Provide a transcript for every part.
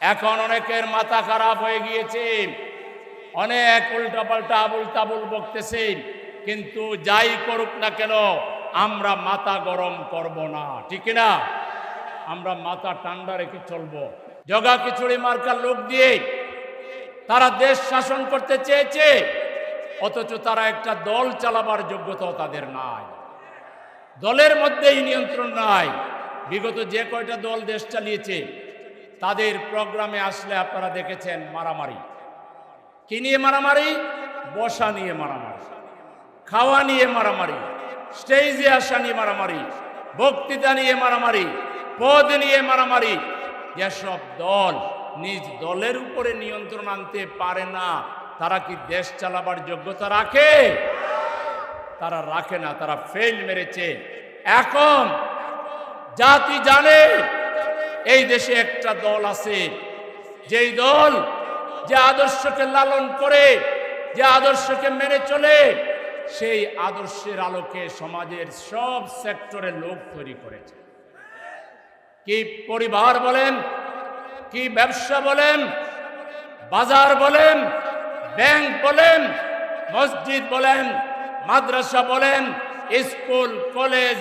এখন অনেকের মাথা খারাপ হয়ে গিয়েছে। অনেক উল্টাপাল্টা আবুল তাবুল বকতেছে। কিন্তু যাই করুক না কেন, আমরা মাথা গরম করব না। ঠিক না আমরা মাথা ঠান্ডা রেখে চলবো। জগা খিচুড়ি মার্কার লোক দিয়ে তারা দেশ শাসন করতে চেয়েছে, অথচ তারা একটা দল চালাবার যোগ্যতাও তাদের নাই। দলের মধ্যেই নিয়ন্ত্রণ নাই। বিগত যে কয়টা দল দেশ চালিয়েছে তাদের প্রোগ্রামে আসলে আপনারা দেখেছেন মারামারি। কি নিয়ে মারামারি? বসা নিয়ে মারামারি। খাওয়া নিয়ে মারামারি। স্টেজে আসা নিয়ে মারামারি। বক্তৃতা নিয়ে মারামারি। পদ নিয়ে মারামারি। যেসব দল নিজ দলের উপরে নিয়ন্ত্রণ আনতে পারে না, তারা কি দেশ চালাবার যোগ্যতা রাখে? তারা রাখে না, তারা ফেল মেরেছে। এখন জাতি জানে এই দেশে একটা দল আছে। যেই দল যে আদর্শকে লালন করে, যে আদর্শকে মেনে চলে, সেই আদর্শের আলোকে সমাজের সব সেক্টরে লোক তৈরি করেছে। কি পরিবার বলেন, কি ব্যবসা বলেন, বাজার বলেন, ব্যাংক বলেন, মসজিদ বলেন, মাদ্রাসা বলেন, স্কুল, কলেজ,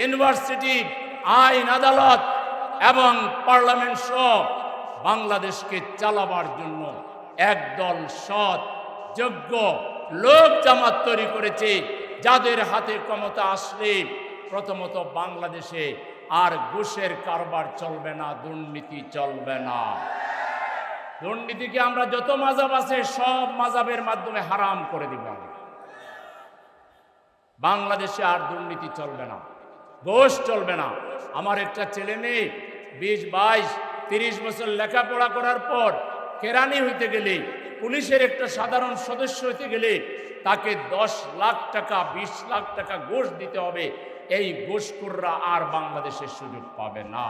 ইউনিভার্সিটি, আইন, আদালত এবং পার্লামেন্ট সহ বাংলাদেশকে চালাবার জন্য একদল সৎ, যোগ্য লোক জামাত তৈরি করেছে, যাদের হাতে ক্ষমতা আসলে প্রথমত বাংলাদেশে আর ঘুষের কারবার চলবে না, দুর্নীতি চলবে না। দুর্নীতিকে আমরা যত মাজাব আছে সব মাজাবের মাধ্যমে হারাম করে দিব বাংলাদেশে আর দুর্নীতি চলবে না, ঘোষ চলবে না। আমার একটা ছেলে মেয়ে বিশ, বাইশ, তিরিশ বছর লেখাপড়া করার পর কেরানি হইতে গেলে, পুলিশের একটা সাধারণ সদস্য হইতে গেলে তাকে দশ লাখ টাকা, বিশ লাখ টাকা ঘোষ দিতে হবে। এই ঘোষখোররা আর বাংলাদেশের সুযোগ পাবে না।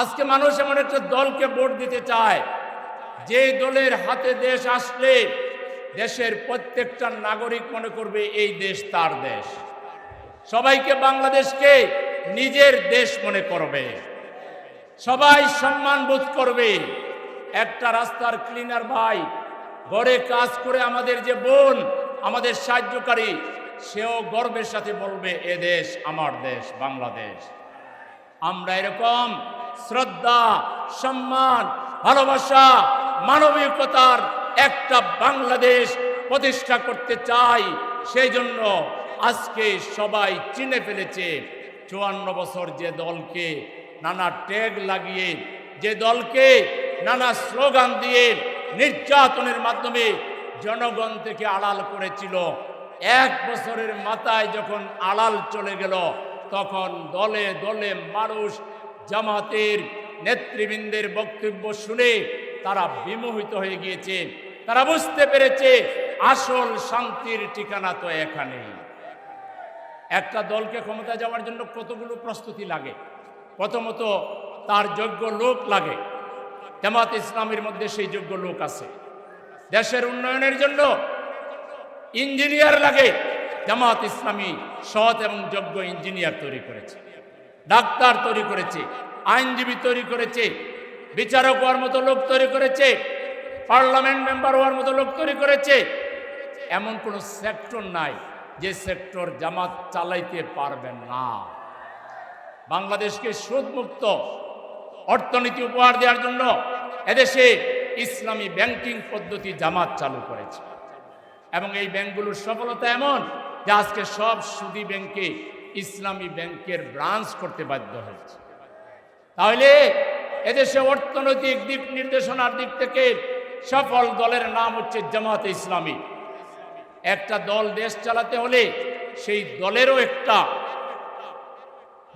আজকে মানুষ এমন একটা দলকে ভোট দিতে চায়, যে দলের হাতে দেশ আসলে দেশের প্রত্যেকটা নাগরিক মনে করবে, এই দেশ তার দেশ। সবাইকে বাংলাদেশকে নিজের দেশ মনে করবে। সবাই সম্মান বোধ করবে। একটা রাস্তার ক্লিনার ভাই ঘরে কাজ করে আমাদের যে বোন, আমাদের সাহায্যকারী, সেও গর্বের সাথে বলবে, এ দেশ আমার দেশ, বাংলাদেশ। আমরা এরকম শ্রদ্ধা, সম্মান, ভালোবাসা, মানবিকতার একটা বাংলাদেশ প্রতিষ্ঠা করতে চাই, সেই জন্য আজকে সবাই চিনে ফেলেছে চুয়ান্ন বছর যে দলকে নানা ট্যাগ লাগিয়ে, যে দলকে নানা স্লোগান দিয়ে নির্যাতনের মাধ্যমে জনগণ থেকে আড়াল করেছিল। এক বছরের মাথায় যখন আড়াল চলে গেল, তখন দলে দলে মানুষ জামাতের নেতৃবৃন্দের বক্তব্য শুনে তারা বিমোহিত হয়ে গিয়েছে। তারা বুঝতে পেরেছে আসল শান্তির ঠিকানা তো এখানেই। একটা দলকে ক্ষমতা যাওয়ার জন্য কতগুলো প্রস্তুতি লাগে? প্রথমত, তার যোগ্য লোক লাগে। জামাত ইসলামের মধ্যে সেই যোগ্য লোক আছে। দেশের উন্নয়নের জন্য ইঞ্জিনিয়ার লাগে। জামাত ইসলামী সৎ এবং যোগ্য ইঞ্জিনিয়ার তৈরি করেছে। ডাক্তার তৈরি করেছে। আইনজীবী তৈরি করেছে। বিচারক হওয়ার মতো লোক তৈরি করেছে। পার্লামেন্ট মেম্বার হওয়ার মতো লোক তৈরি করেছে। এমন কোনো সেক্টর নাই। যে সেক্টর জামাত চালাইতে পারবেন না। বাংলাদেশকে সুদমুক্ত অর্থনীতি উপহার দেওয়ার জন্য এদেশে ইসলামী ব্যাংকিং পদ্ধতি জামাত চালু করেছে। এবং এই ব্যাংকগুলোর সফলতা এমন যে আজকে সব সুদী ব্যাংকে ইসলামী ব্যাংকের ব্রাঞ্চ করতে বাধ্য হয়েছে। তাহলে এদেশে অর্থনৈতিক দিক নির্দেশনার দিক থেকে সফল দলের নাম হচ্ছে জামাত ইসলামী। একটা দল দেশ চালাতে হলে সেই দলেরও একটা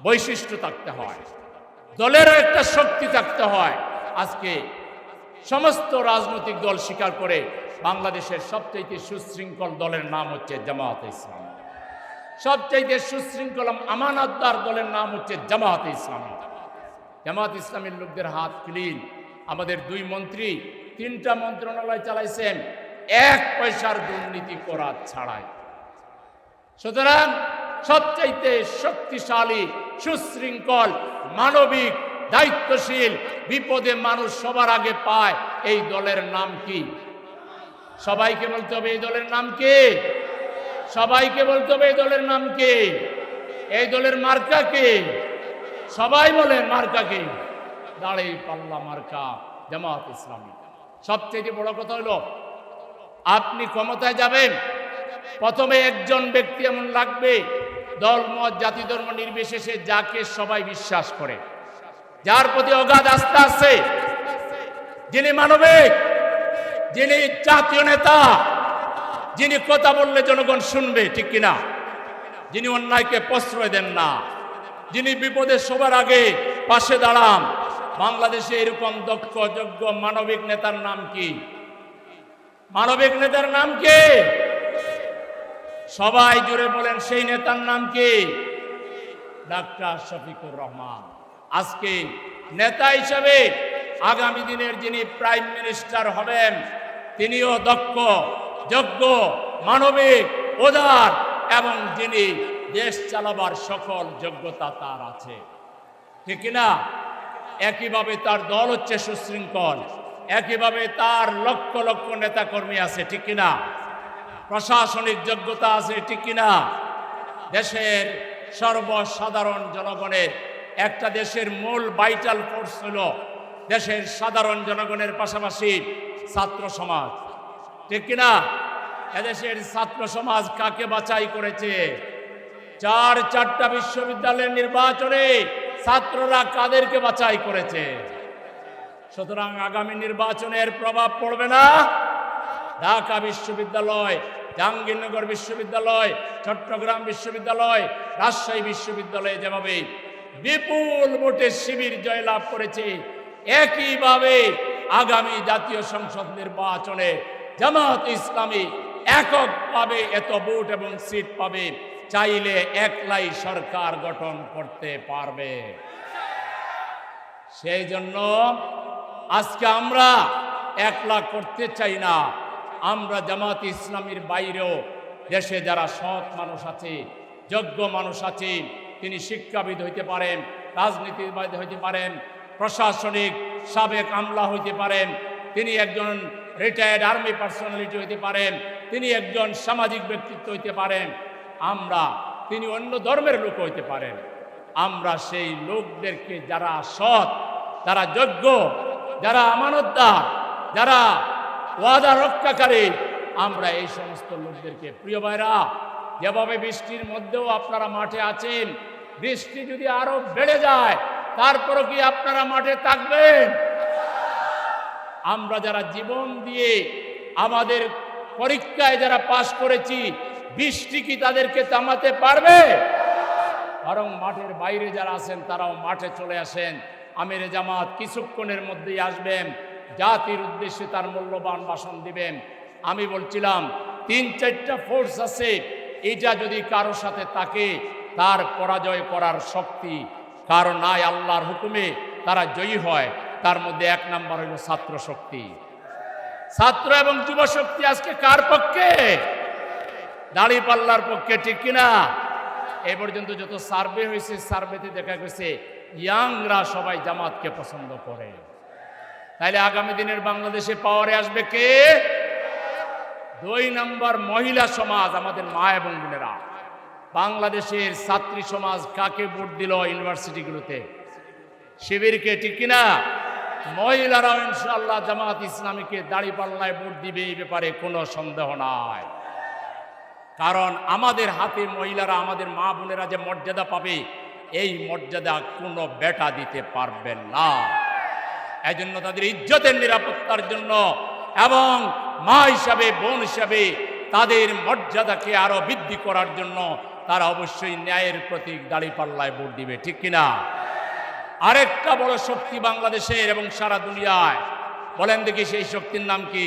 বৈশিষ্ট্য থাকতে হয়। দলেরও একটা শক্তি থাকতে হয়। আজকে সমস্ত রাজনৈতিক দল স্বীকার করে বাংলাদেশের সবচাইতে সুশৃঙ্খল দলের নাম হচ্ছে জামাত ইসলাম। সবচাইতে সুশৃঙ্খল আমানতদার দলের নাম হচ্ছে জামাত ইসলাম। জামাত ইসলামের লোকদের হাত ক্লিন। আমাদের দুই মন্ত্রী, তিনটা মন্ত্রণালয় চালাইছেন। এক পয়সার দুর্নীতি করা ছাড়াই। সুতরাং সবচাইতে শক্তিশালী, সুশৃঙ্খল, মানবিক, দায়িত্বশীল, বিপদে মানুষ সবার আগে পায় এই দলের নাম কি? সবাইকে বলতে হবে এই দলের নাম কি? সবাইকে বলতে হবে এই দলের নাম কি? এই দলের মার্কা কি? সবাই বলে মার্কা কি? দাঁড়ে পাল্লা মার্কা জামাত ইসলামী। সবচেয়ে বড় কথা হলো আপনি ক্ষমতায় যাবেন। প্রথমে একজন ব্যক্তি এমন লাগবে দল মত জাতি ধর্ম নির্বিশেষে যাকে সবাই বিশ্বাস করে। যার প্রতি অগাধ আস্থা আছে, যিনি মানবিক, যিনি জাতীয় নেতা, যিনি কথা বললে জনগণ শুনবে, ঠিক কিনা? যিনি অন্যায়কে প্রশ্রয় দেন না। যিনি বিপদে সবার আগে পাশে দাঁড়ান। বাংলাদেশে এরকম দক্ষ, যোগ্য, মানবিক নেতার নাম কি? মানবিক নেতার নাম কি? সবাই জুড়ে বলেন, সেই নেতার নাম কি? ডাক্তার শফিকুর রহমান। আজকে নেতা হিসাবে আগামী দিনের যিনি প্রাইম মিনিস্টার হবেন, তিনিও দক্ষ, যোগ্য, মানবিক, উদার এবং যিনি দেশ চালাবার সকল যোগ্যতা তার আছে। ঠিক না একইভাবে তার দল হচ্ছে সুশৃঙ্খল। একইভাবে তার লক্ষ লক্ষ নেতা কর্মী আছে, ঠিক কিনা? প্রশাসনিক যোগ্যতা আছে, ঠিক কিনা? দেশের সর্বসাধারণ জনগণের, একটা দেশের মূল ভাইটাল ফোর্স হল দেশের সাধারণ জনগণের পাশাপাশি ছাত্র সমাজ, ঠিক কিনা? এদেশের ছাত্র সমাজ কাকে বাছাই করেছে? চার চারটা বিশ্ববিদ্যালয়ের নির্বাচনে ছাত্ররা কাদেরকে বাছাই করেছে? সুতরাং আগামী নির্বাচনের প্রভাব পড়বে না। ঢাকা বিশ্ববিদ্যালয়, জাহাঙ্গীরনগর বিশ্ববিদ্যালয়, চট্টগ্রাম বিশ্ববিদ্যালয়, রাজশাহী বিশ্ববিদ্যালয়ে যেভাবে বিপুল ভোটে শিবির জয়লাভ করেছে, একইভাবে আগামী জাতীয় সংসদ নির্বাচনে জামাত ইসলামী এককভাবে এত ভোট এবং সিট পাবে, চাইলে একলাই সরকার গঠন করতে পারবে। সেই জন্য আজকে আমরা একলা করতে চাই না। আমরা জামাত ইসলামীর বাইরেও দেশে যারা সৎ মানুষ আছে, যোগ্য মানুষ আছে, তিনি শিক্ষাবিদ হইতে পারেন, রাজনীতিবিদ হইতে পারেন, প্রশাসনিক সাবেক আমলা হইতে পারেন, তিনি একজন রিটায়ার্ড আর্মি পার্সোনালিটি হইতে পারেন, তিনি একজন সামাজিক ব্যক্তিত্ব হইতে পারেন, আমরা তিনি অন্য ধর্মের লোক হইতে পারেন। আমরা সেই লোকদেরকে যারা সৎ, যারা যোগ্য যারা আমানতদার, যারা ওয়াদা রক্ষাকারী, আমরা এই সমস্ত লোকদেরকে, প্রিয় ভাইরা, যেভাবে বৃষ্টির মধ্যেও আপনারা মাঠে আছেন, বৃষ্টি যদি আরও বেড়ে যায়, তারপরও কি আপনারা মাঠে থাকবেন? আমরা যারা জীবন দিয়ে আমাদের পরীক্ষায় যারা পাশ করেছি, বৃষ্টি কি তাদেরকে থামাতে পারবে? বরং মাঠের বাইরে যারা আছেন, তারাও মাঠে চলে আসেন। আমির জামাত কিছুক্ষণের মধ্যেই আসবেন। জাতির উদ্দেশ্যে তার মূল্যবান ভাষণ দিবেন। আমি বলছিলাম, তিন চারটা ফোর্স আছে। এটা যদি কারও সাথে থাকে, তার পরাজয় করার শক্তি কারও নাই আল্লাহর হুকুমে তারা জয়ী হয়। তার মধ্যে এক নাম্বার হইল ছাত্র শক্তি। ছাত্র এবং যুব শক্তি আজকে কার পক্ষে? দাড়ি পাল্লার পক্ষে, ঠিক কিনা? এ পর্যন্ত যত সার্ভে হয়েছে, সার্ভেতে দেখা গেছে ইয়াংরা সবাই জামাতকে পছন্দ করে। তাইলে আগামী দিনের বাংলাদেশে পাওয়ারে আসবে কে? দুই নম্বর মহিলা সমাজ, আমাদের মা এবং বোনেরা। বাংলাদেশের ছাত্রী সমাজ কাকে ভোট দিল ইউনিভার্সিটিগুলোতে? শিবিরকে ঠিক কিনা? মহিলারাও ইনশাল্লাহ জামাত ইসলামীকে দাড়িপাল্লায় ভোট দিবে, এই ব্যাপারে কোনো সন্দেহ নাই। কারণ আমাদের হাতে মহিলারা, আমাদের মা বোনেরা যে মর্যাদা পাবে এই মর্যাদা কোনো বেটা দিতে পারবেন না। এই জন্য তাদের ইজ্জতের নিরাপত্তার জন্য এবং মা হিসাবে, বোন হিসাবে তাদের মর্যাদাকে আরও বৃদ্ধি করার জন্য তারা অবশ্যই ন্যায়ের প্রতীক দাড়িপাল্লায় ভোট দিবে, ঠিক কিনা? আরেকটা বড় শক্তি বাংলাদেশের এবং সারা দুনিয়ায়। বলেন দেখি সেই শক্তির নাম কি?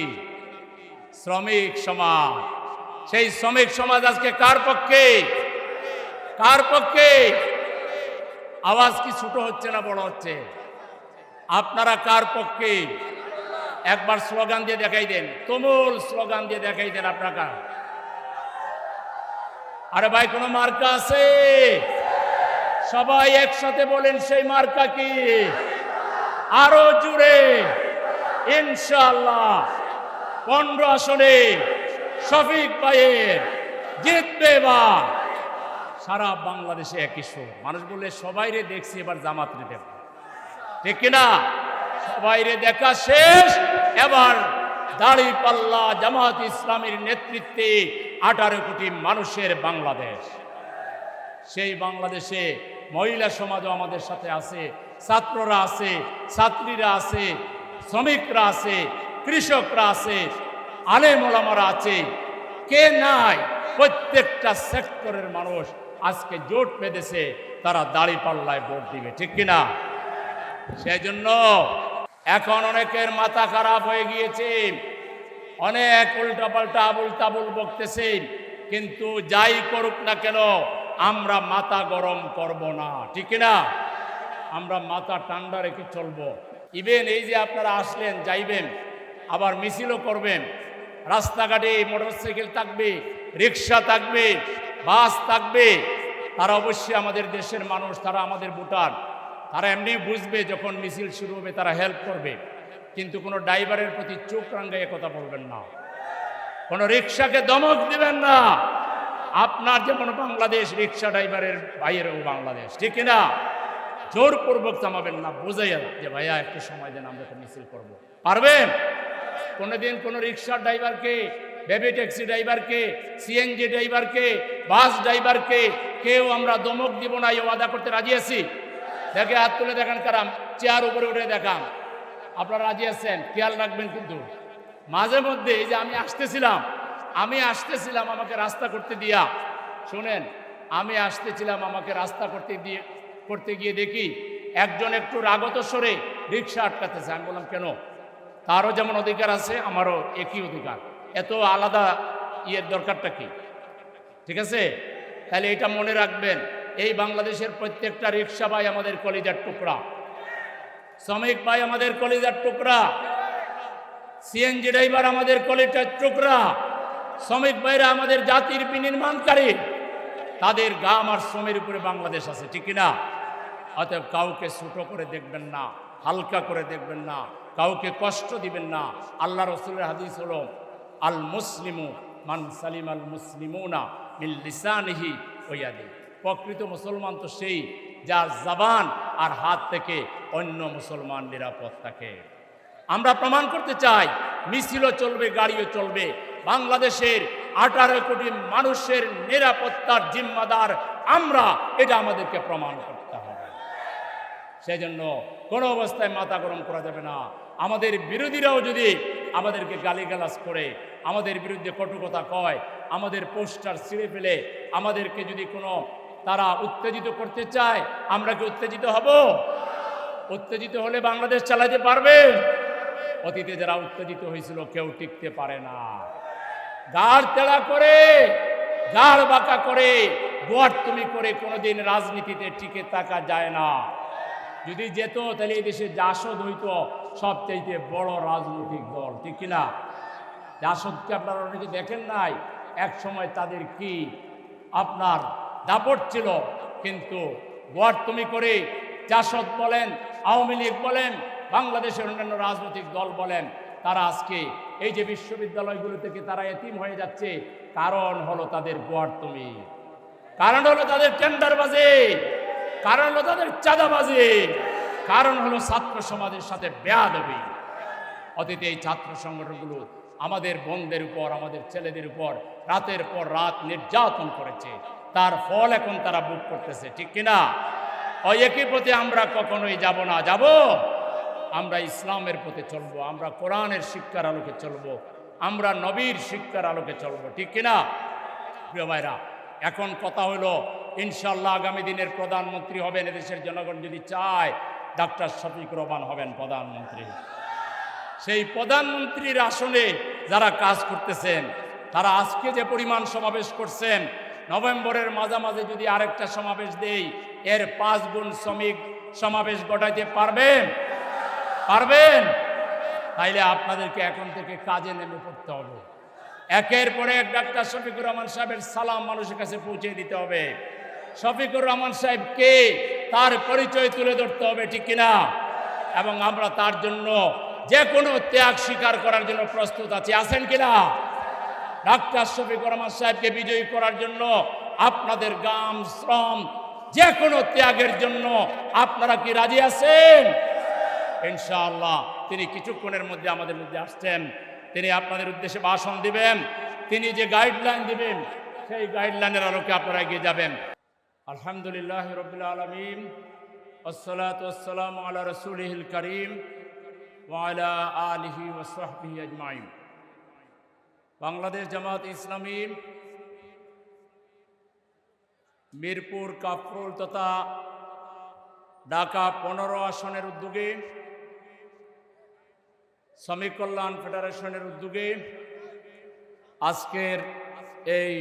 শ্রমিক সমাজ। সেই শ্রমিক সমাজ আজকে কার পক্ষে? কার পক্ষে? আওয়াজ কি ছোট হচ্ছে না বড় হচ্ছে? আপনারা কার পক্ষে? একবার স্লোগান দিয়ে দেখাই দেন। তুমুল স্লোগান দিয়ে দেখাই দেন আপনারা। আরে ভাই, কোনো মার্কা আছে? সবাই একসাথে বলেন, সেই মার্কা কি? আরও জুড়ে। ইনশাআল্লাহ। পনেরো আসনে শফিক ভাইয়ের জিতবে বা সারা বাংলাদেশে একই সুর মানুষ বললে, সবাই রে দেখছি এবার জামাত রে দেব ঠিক কিনা? সবাই রে দেখা শেষ। এবার দাড়ি পাল্লা জামাত ইসলামের নেতৃত্বে আঠারো কোটি মানুষের বাংলাদেশ। সেই বাংলাদেশে মহিলা সমাজও আমাদের সাথে আছে, ছাত্ররা আছে, ছাত্রীরা আছে, শ্রমিকরা আছে, কৃষকরা আছে, আলেম ওলামারা আছে। কে নাই? প্রত্যেকটা সেক্টরের মানুষ আজকে জোট বেঁধেছে, তারা দাড়ি পাল্লায় ভোট দিবে, ঠিক কিনা? সেই জন্য এখন অনেকের মাথা খারাপ হয়ে গিয়েছে, অনেক উল্টাপাল্টা আবুল তাবুল বকতেছে, কিন্তু যাই করুক না কেন, আমরা মাথা গরম করব না, ঠিক না আমরা মাথা ঠান্ডা রেখে চলবো। ইভেন এই যে আপনারা আসলেন, যাইবেন, আবার মিছিলও করবেন, রাস্তাঘাটে মোটরসাইকেল থাকবে, রিক্সা থাকবে, বাস থাকবে তারা অবশ্যই আমাদের দেশের মানুষ, তারা আমাদের ভোটার। তারা এমনি বুঝবে যখন মিছিল শুরু হবে, তারা হেল্প করবে। কিন্তু কোনো ড্রাইভারের প্রতি চোখ রাঙ্গাইয়ে কথা বলবেন না। কোনো রিক্সাকে দমক দিবেন না। আপনার যেমন বাংলাদেশ রিক্সা ড্রাইভারের বাইরেও বাংলাদেশ, ঠিক না জোরপূর্বক থামাবেন না বোঝাইয়া যে ভাইয়া, একটু সময় দেন, আমরা মিছিল করব। পারবেন? কোনোদিন কোনো রিক্সার ড্রাইভারকে, বেবি ট্যাক্সি ড্রাইভারকে, সিএনজি ড্রাইভারকে, বাস ড্রাইভারকে কেউ আমরা দমক দিব না, এই ওয়াদা করতে রাজি আছি? দেখে হাত তুলে দেখান কারাম চেয়ার উপরে উঠে দেখান। আপনারা রাজি আছেন? খেয়াল রাখবেন কিন্তু। মাঝে মধ্যে এই যে আমি আসতেছিলাম আমি আসতেছিলাম আমাকে রাস্তা করতে দিয়া। শুনেন, আমি আসতেছিলাম আমাকে রাস্তা করতে দিয়ে, করতে গিয়ে দেখি একজন একটু রাগত সরে রিক্সা আটকাতেছে। আমি বললাম, কেন? তারও যেমন অধিকার আছে, আমারও একই অধিকার। এত আলাদা ইয়ের দরকারটা কি? ঠিক আছে? তাহলে এটা মনে রাখবেন, এই বাংলাদেশের প্রত্যেকটা রিক্সা ভাই আমাদের কলিজার টুকরা। শ্রমিক ভাই আমাদের কলিজার টুকরা। সিএনজি ড্রাইভার আমাদের কলিজার টুকরা। শ্রমিক ভাইরা আমাদের জাতির বিনির্মাণকারী। তাদের গাম আর শ্রমের উপরে বাংলাদেশ আছে, ঠিক না অতএব কাউকে ছোটো করে দেখবেন না, হালকা করে দেখবেন না, কাউকে কষ্ট দিবেন না। আল্লাহ রসুলের হাদিস হল আল মুসলিমু মান সালিম আল মুসলিমুনা। মিল ওয়াদি প্রকৃত মুসলমান তো সেই যার জবান আর হাত থেকে অন্য মুসলমান নিরাপদ থাকে। আমরা প্রমাণ করতে চাই, মিছিলও চলবে, গাড়িও চলবে। বাংলাদেশের আঠারো কোটি মানুষের নিরাপত্তার জিম্মাদার আমরা, এটা আমাদেরকে প্রমাণ করতে হবে। সেই জন্য কোনো অবস্থায় মাথা গরম করা যাবে না। আমাদের বিরোধীরাও যদি আমাদেরকে গালিগালাজ করে, আমাদের বিরুদ্ধে কটু কথা কয় আমাদের পোস্টার ছিঁড়ে ফেলে আমাদেরকে যদি কোনো তারা উত্তেজিত করতে চায়, আমরা কি উত্তেজিত হব? উত্তেজিত হলে বাংলাদেশ চালাতে পারবে? অতীতে যারা উত্তেজিত হয়েছিল কেউ টিকতে পারে না। গাড় তেড়া করে, গাড় বাঁকা করে গোয়ার তুমি করে কোনোদিন রাজনীতিতে টিকে থাকা যায় না। যদি যেত, তাহলে এই দেশে জাসদ হইতো সবচাইতে বড় রাজনৈতিক দল, ঠিক কিনা? জাসদকে আপনারা অনেকে দেখেন নাই? এক সময় তাদের কি আপনার দাপট ছিল? কিন্তু গোয়ার তুমি করে জাসদ বলেন, আওয়ামী লীগ বলেন, বাংলাদেশের অন্যান্য রাজনৈতিক দল বলেন, তারা আজকে এই যে বিশ্ববিদ্যালয়গুলো থেকে তারা এতিম হয়ে যাচ্ছে, কারণ হলো তাদের গোয়ার তুমি। কারণ হলো তাদের টেন্ডারবাজি। কারণ হলো তাদের চাঁদাবাজি। কারণ হলো ছাত্র সমাজের সাথে বেয়াদবি। অতীতে এই ছাত্র সংগঠনগুলো আমাদের বোনদের উপর, আমাদের ছেলেদের উপর রাতের পর রাত নির্যাতন করেছে। তার ফল এখন তারা বুক করতেছে, ঠিক কিনা? ওই একই পথে আমরা কখনোই যাব না, যাব? আমরা ইসলামের পথে চলবো, আমরা কোরআনের শিক্ষার আলোকে চলবো, আমরা নবীর শিক্ষার আলোকে চলবো, ঠিক কিনা? প্রিয় ভাইরা, এখন কথা হলো ইনশাল্লাহ আগামী দিনের প্রধানমন্ত্রী হবেন, এদেশের জনগণ যদি চায়, ডাক্তার শফিক রহমান হবেন প্রধানমন্ত্রী। সেই প্রধানমন্ত্রীর আসনে যারা কাজ করতেছেন, তারা আজকে যে পরিমাণ সমাবেশ করছেন, নভেম্বরের মাঝামাঝি যদি আরেকটা সমাবেশ দেই, এর পাঁচ গুণ শ্রমিক সমাবেশ ঘটাইতে পারবেন? পারবেন? তাইলে আপনাদেরকে এখন থেকে কাজে নেমে পড়তে হবে। একের পরে এক ডাক্তার শফিকুর রহমান সাহেবের সালাম মানুষের কাছে পৌঁছে দিতে হবে। শফিকুর রহমান সাহেব কে? তার পরিচয় তুলে ধরতে হবে, ঠিক কিনা? এবং আমরা তার জন্য যে কোনো ত্যাগ স্বীকার করার জন্য প্রস্তুত আছি। আছেন কিনা? ডাক্তার শফিক রহমান সাহেবকে বিজয়ী করার জন্য আপনাদের গাম, শ্রম যে কোনো ত্যাগের জন্য আপনারা কি রাজি আছেন? ইনশাআল্লাহ। তিনি কিছুক্ষণের মধ্যে আমাদের মধ্যে আসছেন। তিনি আপনাদের উদ্দেশ্যে ভাষণ দিবেন। তিনি যে গাইডলাইন দিবেন, সেই গাইডলাইনের আলোকে আপনারা এগিয়ে যাবেন। আলহামদুলিল্লাহ রবিল আলমিন। আসসালাত আসসালাম আল্লাহ রসুলহিল করিম। বাংলাদেশ জামাত ইসলামী, মিরপুর, কাফরুল তথা ঢাকা পনেরো আসনের উদ্যোগে, শ্রমিক কল্যাণ ফেডারেশনের উদ্যোগে আজকের এই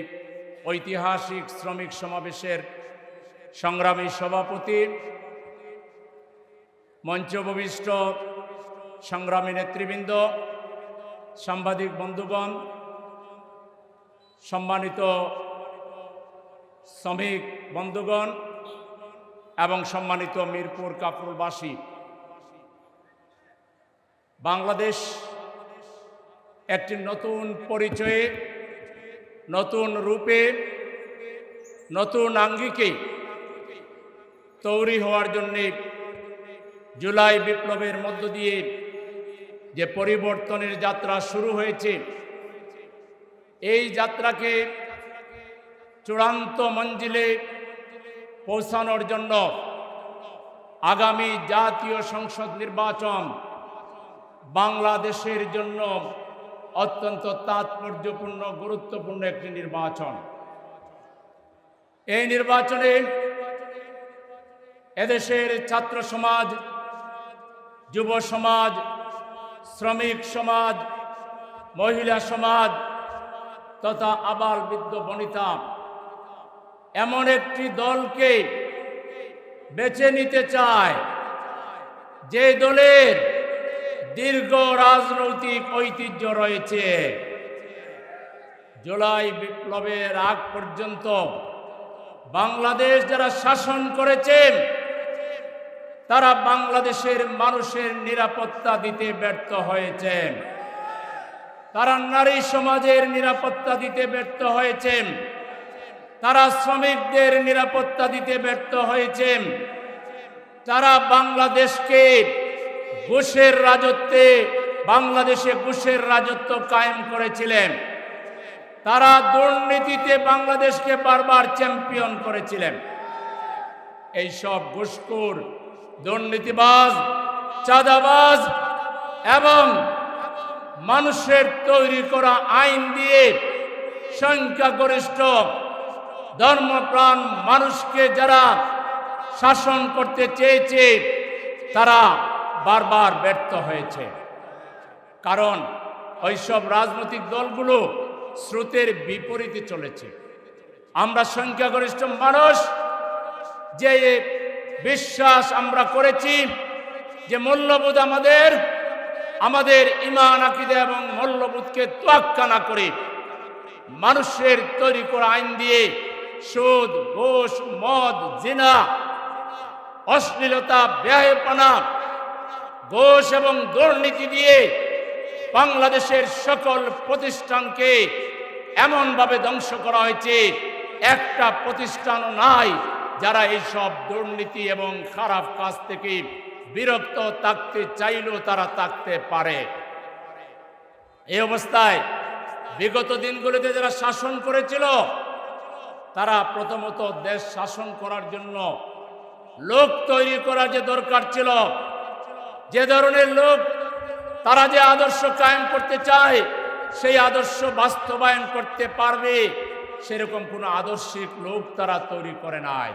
ঐতিহাসিক শ্রমিক সমাবেশের সংগ্রামী সভাপতি মঞ্চভূমিষ্ঠ সংগ্রামী নেতৃবৃন্দ, সাংবাদিক বন্ধুগণ, সম্মানিত শ্রমিক বন্ধুগণ এবং সম্মানিত মিরপুর কাপড়বাসী বাংলাদেশ একটি নতুন পরিচয়ে, নতুন রূপে, নতুন আঙ্গিকে তৈরি হওয়ার জন্যে জুলাই বিপ্লবের মধ্য দিয়ে যে পরিবর্তনের যাত্রা শুরু হয়েছে, এই যাত্রাকে চূড়ান্ত মঞ্জিলে পৌঁছানোর জন্য আগামী জাতীয় সংসদ নির্বাচন বাংলাদেশের জন্য অত্যন্ত তাৎপর্যপূর্ণ, গুরুত্বপূর্ণ একটি নির্বাচন। এই নির্বাচনে এদেশের ছাত্র সমাজ, যুব সমাজ শ্রমিক সমাজ, মহিলা সমাজ তথা আবার বৃদ্ধ বনিতা। এমন একটি দলকে বেছে নিতে চায়, যে দলের দীর্ঘ রাজনৈতিক ঐতিহ্য রয়েছে। জুলাই বিপ্লবের আগ পর্যন্ত বাংলাদেশ যারা শাসন করেছেন তারা বাংলাদেশের মানুষের নিরাপত্তা দিতে ব্যর্থ হয়েছেন। তারা নারী সমাজের নিরাপত্তা দিতে ব্যর্থ হয়েছেন। তারা শ্রমিকদের নিরাপত্তা দিতে ব্যর্থ হয়েছেন। তারা বাংলাদেশকে ঘুষের রাজত্বে, বাংলাদেশে ঘুষের রাজত্ব কায়েম করেছিলেন, তারা দুর্নীতিতে বাংলাদেশকে বারবার চ্যাম্পিয়ন করেছিলেন। এই সব ঘুষখোর দুর্নীতিবাজ, চাঁদাবাজ এবং মানুষের তৈরি করা আইন দিয়ে সংখ্যাগরিষ্ঠ ধর্মপ্রাণ মানুষকে যারা শাসন করতে চেয়েছে, তারা বারবার ব্যর্থ হয়েছে। কারণ ওইসব রাজনৈতিক দলগুলো স্রোতের বিপরীতে চলেছে। আমরা সংখ্যাগরিষ্ঠ মানুষ যে বিশ্বাস আমরা করেছি যে মূল্যবোধ আমাদের আমাদের ইমান আকিদা এবং মূল্যবোধকে তোয়াক্কা না করে মানুষের তৈরি করা আইন দিয়ে সুদ, ঘোষ, মদ, জিনা, অশ্লীলতা ব্যয়পনা ঘোষ এবং দুর্নীতি দিয়ে বাংলাদেশের সকল প্রতিষ্ঠানকে এমনভাবে ধ্বংস করা হয়েছে, একটা প্রতিষ্ঠানও নাই। যারা এইসব দুর্নীতি এবং খারাপ কাজ থেকে বিরক্ত থাকতে চাইলেও তারা থাকতে পারে। এই অবস্থায় বিগত দিনগুলিতে যারা শাসন করেছিল, তারা প্রথমত দেশ শাসন করার জন্য লোক তৈরি করার যে দরকার ছিল, যে ধরনের লোক তারা যে আদর্শ কায়েম করতে চায়, সেই আদর্শ বাস্তবায়ন করতে পারবে। সেরকম কোনো আদর্শিক লোক তারা তৈরি করে নাই।